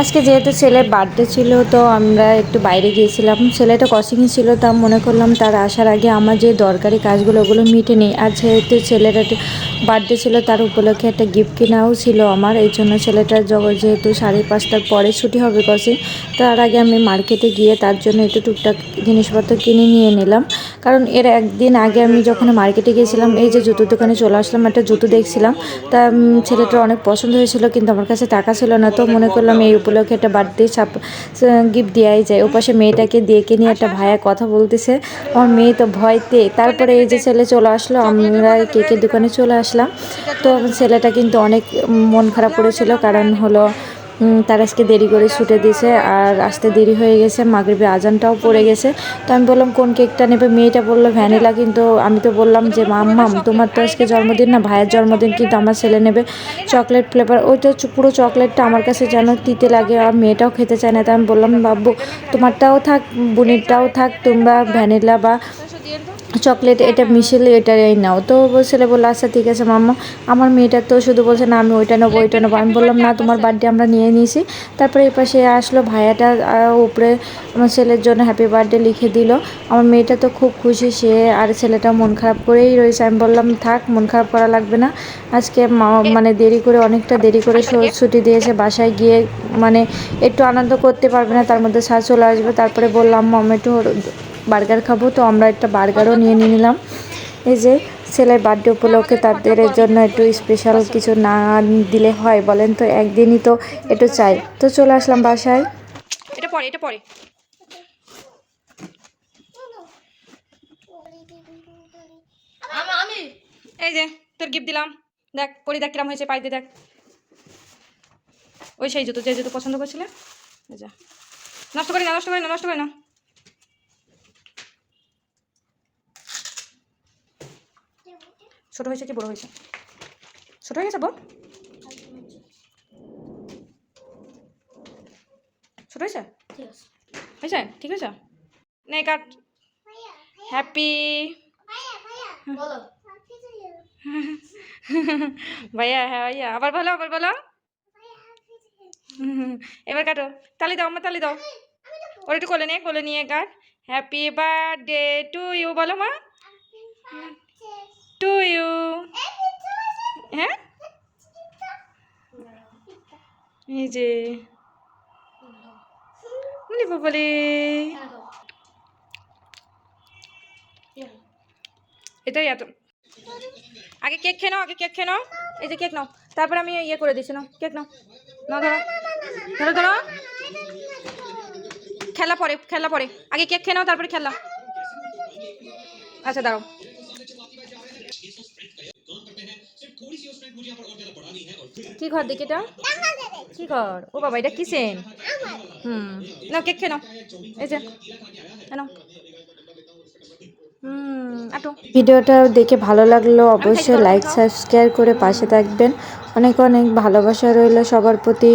আজকে যেহেতু ছেলের বার্থডে ছিল, তো আমরা একটু বাইরে গিয়েছিলাম। ছেলেটা কসিংয়ে ছিল, তা মনে করলাম তার আসার আগে আমার যে দরকারি কাজগুলো ওগুলো মিটে নিই। আর যেহেতু ছেলের একটা বার্থডে ছিল, তার উপলক্ষে একটা গিফট কেনাও ছিল আমার। এই জন্য ছেলেটার জগৎ যেহেতু সাড়ে পাঁচটার পরে ছুটি হবে কসিং তার আগে আমি মার্কেটে গিয়ে তার জন্য একটু টুকটাক জিনিসপত্র কিনে নিয়ে নিলাম। কারণ এর একদিন আগে আমি যখন মার্কেটে গিয়েছিলাম, এই যে জুতোর দোকানে চলে আসলাম, একটা জুতো দেখছিলাম। তা ছেলেটার অনেক পছন্দ হয়েছিল, কিন্তু আমার কাছে টাকা ছিল না। তো মনে করলাম এই উপলক্ষে একটা বার্থডে সাপ গিফট দেওয়াই যায়। ওপাশে মেয়েটাকে দিয়ে নিয়ে একটা ভাইয়া কথা বলতেছে। আমার মেয়ে তো ভয়তে। তারপরে এই যে ছেলে চলে আসলো, আমরা কেকের দোকানে চলে আসলাম। তো ছেলেটা কিন্তু অনেক মন খারাপ করেছিল, কারণ হলো তার আজকে দেরি করে ছুটে দিয়েছে আর আসতে দেরি হয়ে গেছে, মাগরিবে আজানটাও পড়ে গেছে। তো আমি বললাম, কোন কেকটা নেবে? মেয়েটা বলল, ভ্যানিলা। কিন্তু আমি তো বললাম যে মাম্মাম তোমার তো আজকে জন্মদিন না, ভাইয়ের জন্মদিন, কিন্তু আমার ছেলে নেবে চকলেট ফ্লেভার ওইটা পুরো চকলেটটা আমার কাছে যেন তিতে লাগে আর মেয়েটাও খেতে চায় না। তাই আমি বললাম, বাবু, তোমারটাও থাক, বুনিরটাও থাক, তোমরা ভ্যানিলা বা চকলেট এটা মিশেলে এটাই নাও। তো ছেলে বলল আচ্ছা ঠিক আছে মাম্মা। আমার মেয়েটা তো শুধু বলছে, না, আমি ওইটা নেব ওইটা নেব। আমি বললাম, না, তোমার বার্থডে আমরা নিয়ে নিয়েছি। তারপরে এই পাশে আসলো ভাইয়াটা উপরে আমার ছেলের জন্য হ্যাপি বার্থডে লিখে দিল। আমার মেয়েটা তো খুব খুশি, সে আর ছেলেটা মন খারাপ করেই রয়েছে। আমি বললাম, থাক, মন খারাপ করা লাগবে না। আজকে মানে দেরি করে, অনেকটা দেরি করে ছুটি দিয়েছে, বাসায় গিয়ে মানে একটু আনন্দ করতে পারবে না, তার মধ্যে স্যার চলে আসবে। তারপরে বললাম মম একটু বার্গার খাব তো আমরা একটা বার্গারও নিয়ে নিয়ে নিলাম। এই যে ছেলের বার্থডে উপলক্ষে তাদের জন্য একটু স্পেশাল কিছু না দিলে হয় বলেন তো একদিনই তো একটু চাই। তো চলে আসলাম বাসায়। এটা পরে এটা পরে। এই যে তোর গিফট দিলাম। দেখ পরি দেখ কিরাম হয়েছে পাই দিয়ে দেখ। ওই সেই জুতো যে জুতো পছন্দ করছিলে। যা। নষ্ট করি না নষ্ট করি না নষ্ট করি না। ছোট হয়েছে কি বড় হয়েছে? ছোট হয়ে গেছে বল ছোট হয়েছে? হয়েছে? ঠিক আছে নে কাট। হ্যাপি ভাইয়া হ্যাঁ ভাইয়া। আবার বলো আবার বলো। এবার কাটো। তালি দাও আমার তালি দাও। ওর একটু কোলে নিয়ে কোলে নিয়ে cut. Happy birthday to you বলো মা। টু ইউ হ্যাঁ এই যে। বলি এটাই এত। আগে কেক খেয়ে নাও, আগে কেক খেয়ে নাও। এই যে কেক নাও। তারপরে আমি ইয়ে করে দিচ্ছি নাও, কেক নাও। না ধরো। ধরো ধরো। খেলা পরে খেলা পরে। আগে কেক খেয়ে নাও, তারপরে খেলা। আচ্ছা দাঁড়াও। কি ঘর দেখি এটা? কি ঘর? ও বাবা এটা কিসেন হুম। না কেক খেয়ে নাও। এই যে। ভিডিওটা দেখে ভালো লাগল অবশ্যই লাইক সাবস্ক্রাইব করে পাশে থাকবেন। অনেক অনেক ভালোবাসা রইল সবার প্রতি।